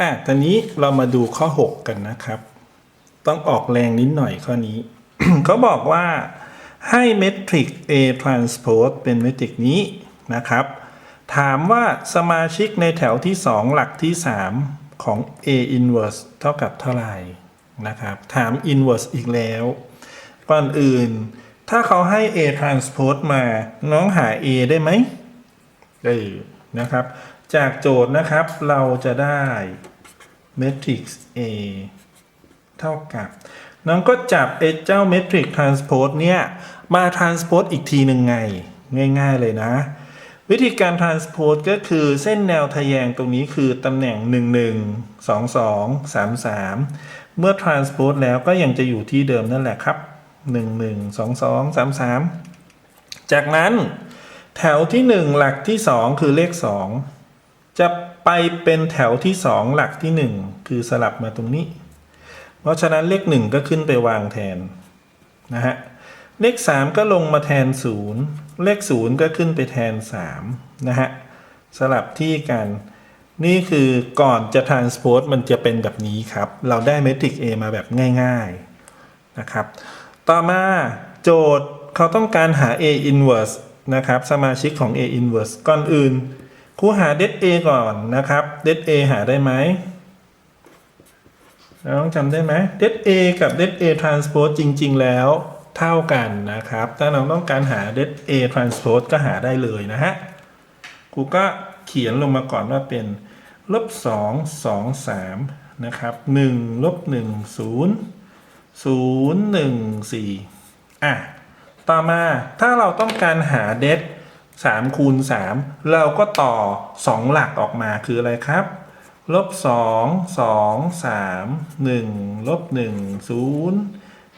อะตอนนี้เรามาดูข้อ 6 กันนะครับ ต้องออกแรงนิดหน่อยข้อนี้ เขาบอกว่าให้เมทริก A transpose เป็นเมทริกนี้นะครับ ถามว่าสมาชิกในแถวที่ 2 หลักที่ 3 ของ A inverse เท่ากับเท่าไหร่นะครับ ถาม inverse อีกแล้วก่อนอื่น ถ้าเขาให้ A transpose มาน้องหา A ได้ไหมเออนะครับ จากโจทย์นะครับ เราจะได้ matrix A เท่ากับน้องก็จับไอ้เจ้า matrix transpose เนี่ย มา transpose อีกทีหนึ่งไง ง่าย ๆเลยนะ วิธีการ transpose ก็คือเส้นแนวทะแยงตรงนี้คือตำแหน่ง 1 1 2 2 3 3 เมื่อ transpose แล้วก็ยังจะอยู่ที่เดิมนั่นแหละครับ 1 1 2 2 3 3 จากนั้นแถวที่ 1 หลักที่ 2 คือเลข 2 จะไปเป็นแถวที่ 2 หลักที่ 1 คือสลับมาตรงนี้ เพราะฉะนั้นเลข 1 ก็ขึ้นไปวางแทนนะฮะเลข 3 ก็ลงมาแทน 0 เลข 0 ก็ขึ้นไปแทน 3 นะฮะ สลับที่กัน นี่คือก่อนจะ transpose มันจะเป็นแบบนี้ครับ เราได้เมทริก A มาแบบง่าย ๆ นะครับ ต่อมาโจทย์เขาต้องการหา A inverse นะครับ สมาชิกของ A inverse ก่อนอื่น ครูหา det a ก่อนนะครับ det a หาได้ไหมน้องจำได้ไหม det a กับ det a transpose จริง ๆ แล้วเท่ากันนะครับ ถ้าน้องต้องการหา det a transpose ก็หาได้เลยนะฮะครูก็เขียนลงมาก่อนว่าเป็นลบสองสองสามนะครับหนึ่งลบหนึ่งศูนย์ศูนย์หนึ่งสี่อะต่อมาถ้าเราต้องการหา det 3คูณ3เราก็ต่อ 2 หลักออกมาคืออะไรครับลบสองสองสามหนึ่งลบหนึ่งศูนย์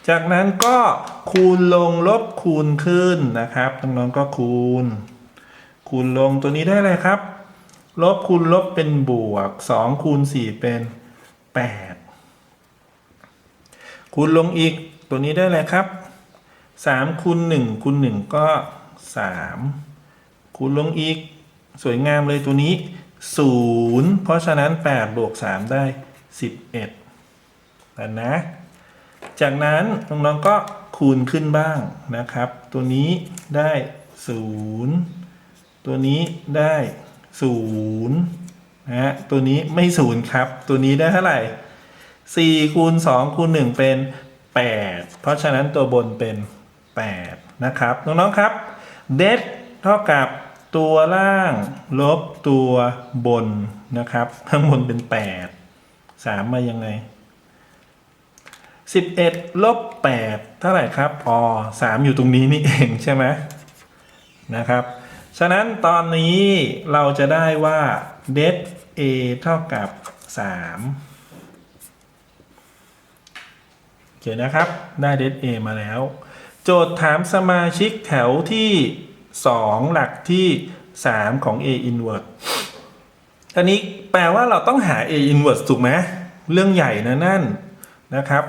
จากนั้นก็คูณลงลบคูณขึ้นนะครับน้องๆก็คูณ คูณลงตัวนี้ได้เลยครับ ลบคูณลบเป็นบวกสองคูณสี่เป็นแปดคูณลงอีกตัวนี้ได้เลยครับสามคูณหนึ่งคูณหนึ่งก็สาม คูณลงอีก สวยงามเลยตัวนี้ 0 เพราะฉะนั้น8บวก3ได้ 11แล้วนะ จากนั้นน้องๆก็คูณขึ้นบ้างนะครับ ตัวนี้ได้ 0 ตัวนี้ได้ศูนย์นะฮะตัวนี้ไม่ศูนย์ครับ ตัวนี้ได้เท่าไหร่สี่คูณสองคูณหนึ่งเป็นแปดเพราะฉะนั้นตัวบนเป็นแปดนะครับ น้อง ๆ ครับ เดดเท่ากับ ตัวล่างลบตัวบนนะครับ ข้างบนเป็นแปดสามมายังไงสิบเอ็ดลบแปดเท่าไหร่ครับอ๋อสามอยู่ตรงนี้นี่เองใช่ไหมนะครับ ฉะนั้นตอนนี้เราจะได้ว่า det a เท่ากับ3โอเคนะครับได้ det a มาแล้ว โจทย์ถามสมาชิกแถวที่ 2 หลักที่ 3 ของ a inverse อันนี้แปลว่าเราต้องหา a inverse ถูกไหมเรื่องใหญ่นะนั่นนะครับ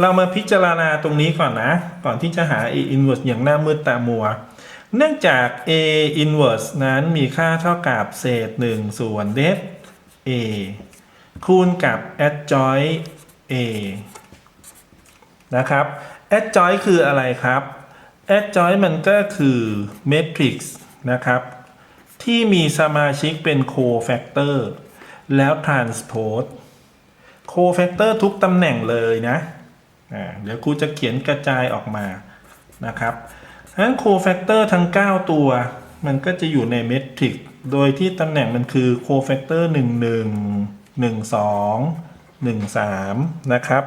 เรามาพิจารณาตรงนี้ก่อนนะ ก่อนที่จะหา a inverse อย่างหน้ามืดตามัว เนื่องจาก a inverse นั้นมีค่าเท่ากับเศษ 1 ส่วน det a คูณกับ adjoint a นะครับ adjoint คืออะไรครับ adjoint มันก็คือ matrix นะครับ ที่มีสมาชิกเป็น cofactor แล้ว transpose cofactor ทุกตำแหน่งเลยนะเดี๋ยวครูจะเขียนกระจายออกมานะครับฉะนั้น cofactor ทั้ง 9 ตัว มันก็จะอยู่ในเมทริกซ์โดยที่ตำแหน่งมันคือ cofactor 1 1 1 2 1 3 นะครับ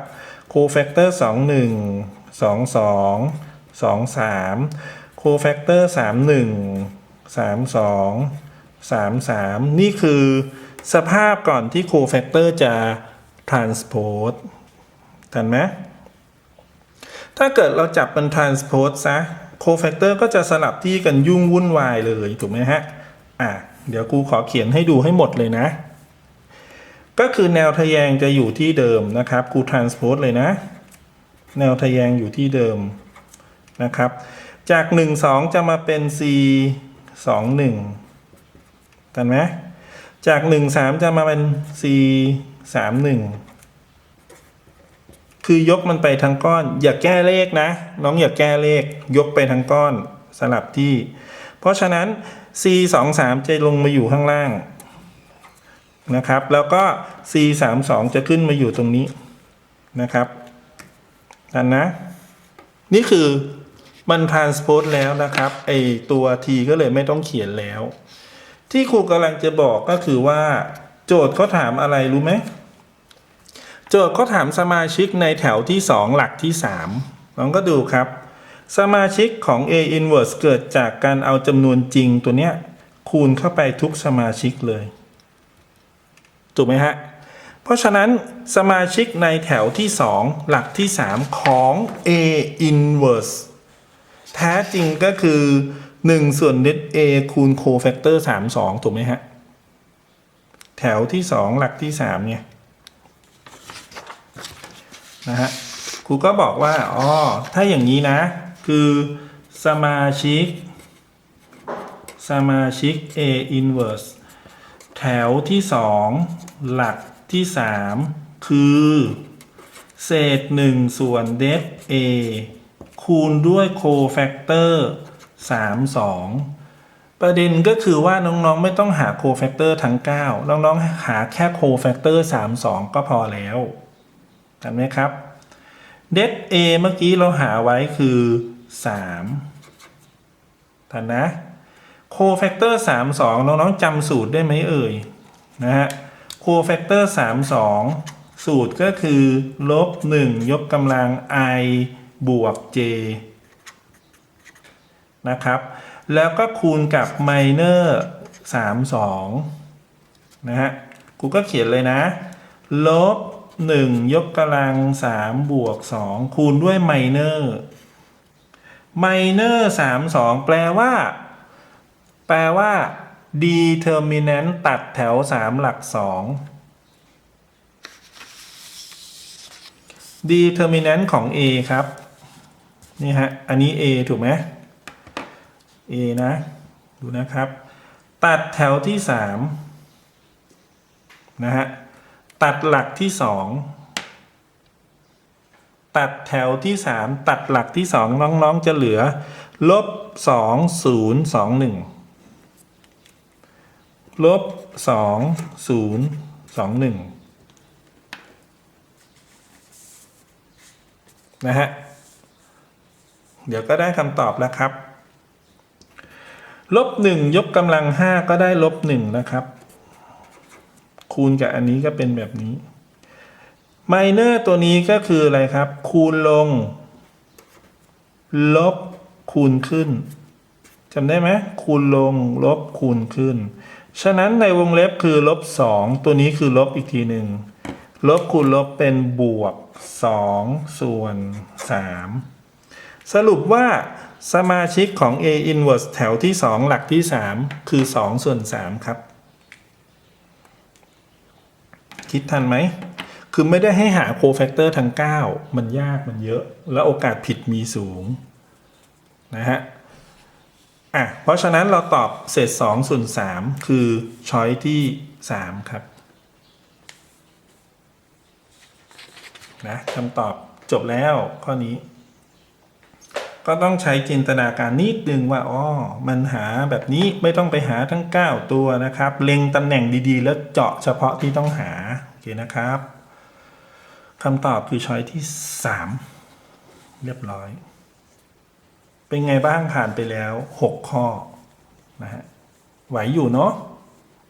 cofactor 2 1 2 2 2 3 cofactor 3 1 3 2 3 3 นี่คือสภาพก่อนที่ cofactor จะ transpose ทันไหมถ้าเกิดเราจับเป็น transpose ซะ cofactor ก็จะสลับที่กันยุ่งวุ่นวายเลยถูกไหมฮะ อะ เดี๋ยวครูขอเขียนให้ดูให้หมดเลยนะ ก็คือแนวทะแยงจะอยู่ที่เดิมนะครับครู transpose เลยนะ แนวทะแยงอยู่ที่เดิม นะครับ จาก 1 2 จะมาเป็น c 2 1กันไหมจากหนึ่งสามจะมาเป็นสี่สามหนึ่งคือยกมันไปทั้งก้อน อย่าแก้เลขนะ น้องอย่าแก้เลข ยกไปทั้งก้อนสลับที่ เพราะฉะนั้น c 2 3จะลงมาอยู่ข้างล่างนะครับ แล้วก็ c 3 2จะขึ้นมาอยู่ตรงนี้นะครับอันนะ นี่คือ มัน transpose แล้วนะครับไอตัว t ก็เลยไม่ต้องเขียนแล้ว ที่ครูกำลังจะบอกก็คือว่า โจทย์เขาถามอะไรรู้ไหมโจทย์เขาถามสมาชิกในแถวที่ 2 หลักที่3ลองก็ดูครับ สมาชิกของ A inverse เกิดจากการเอาจำนวนจริงตัวเนี้ยคูณเข้าไปทุกสมาชิกเลยถูกไหมฮะเพราะฉะนั้นสมาชิกในแถวที่ 2 หลักที่ 3 ของ A inverse แท้จริงก็คือ1ส่วน net A คูณ cofactor 32ถูกไหมฮะ แถวที่2หลักที่3เนี่ยนะฮะครูก็บอกว่า อ๋อ ถ้าอย่างนี้นะ คือสมาชิก สมาชิก A inverse แถวที่2หลักที่3คือ เศษ1ส่วน det A คูณด้วย cofactor 32 ประเด็นก็คือว่าน้องๆไม่ต้องหา cofactor ทั้ง 9 น้องๆหาแค่ cofactor 32 ก็พอแล้วเห็นไหมครับ det A เมื่อกี้เราหาไว้คือ 3ทันนะ cofactor 32 น้องๆจำสูตรได้ไหมเอ่ยนะฮะ cofactor 32 สูตรก็คือลบ1ยกกำลัง i บวก j นะครับ แล้วก็คูณกับ minor 32 นะฮะ กูก็เขียนเลยนะ ลบ 1 ยกกำลัง 3 บวก 2 คูณด้วย minor minor 32 แปลว่า แปลว่า determinant ตัดแถว 3 หลัก 2 determinant ของ A ครับ นี่ฮะ อันนี้ A ถูกไหม A นะ ดูนะครับ ตัดแถวที่ 3 นะฮะ ตัดหลักที่ 2 ตัดแถวที่ 3 ตัดหลักที่ 2 น้องๆจะเหลือ ลบ 2 0 2 1 ลบ 2 0 2 1 นะฮะ เดี๋ยวก็ได้คำตอบแล้วครับ ลบ1ยกกำลัง5ก็ได้ลบ1นะครับ คูณกับอันนี้ก็เป็นแบบนี้ไมเนอร์ตัวนี้ก็คืออะไรครับ คูณลง ลบคูณขึ้นจำได้ไหมคูณลง ลบคูณขึ้น ฉะนั้นในวงเล็บคือลบ2ตัวนี้คือลบอีกทีหนึ่งลบคูณลบเป็นบวก2ส่วน3 สรุปว่าสมาชิกของ A inverse แถวที่ 2 หลักที่ 3 คือ 2 ส่วน 3 ครับ คิดทันไหม คือไม่ได้ให้หาโคแฟกเตอร์ทั้ง 9 มันยากมันเยอะ และโอกาสผิดมีสูง นะฮะ อะ เพราะฉะนั้นเราตอบเศษ 2 ส่วน 3 คือช้อยที่ 3 ครับ นะคำตอบจบแล้วข้อนี้ ก็ต้องใช้จินตนาการนิดนึงว่าอ๋อมันหาแบบนี้ไม่ต้องไปหาทั้ง 9 ตัวนะครับ เล็งตำแหน่งดีๆ แล้วเจาะเฉพาะที่ต้องหา โอเคนะครับคำตอบคือช้อยที่ 3 เรียบร้อย เป็นไงบ้างผ่านไปแล้ว 6 ข้อนะฮะไหวอยู่เนาะ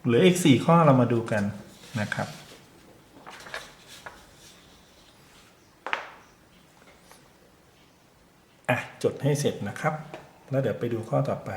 เหลืออีก 4 ข้อเรามาดูกันนะครับ อะ จดให้เสร็จนะครับ แล้วเดี๋ยวไปดูข้อต่อไป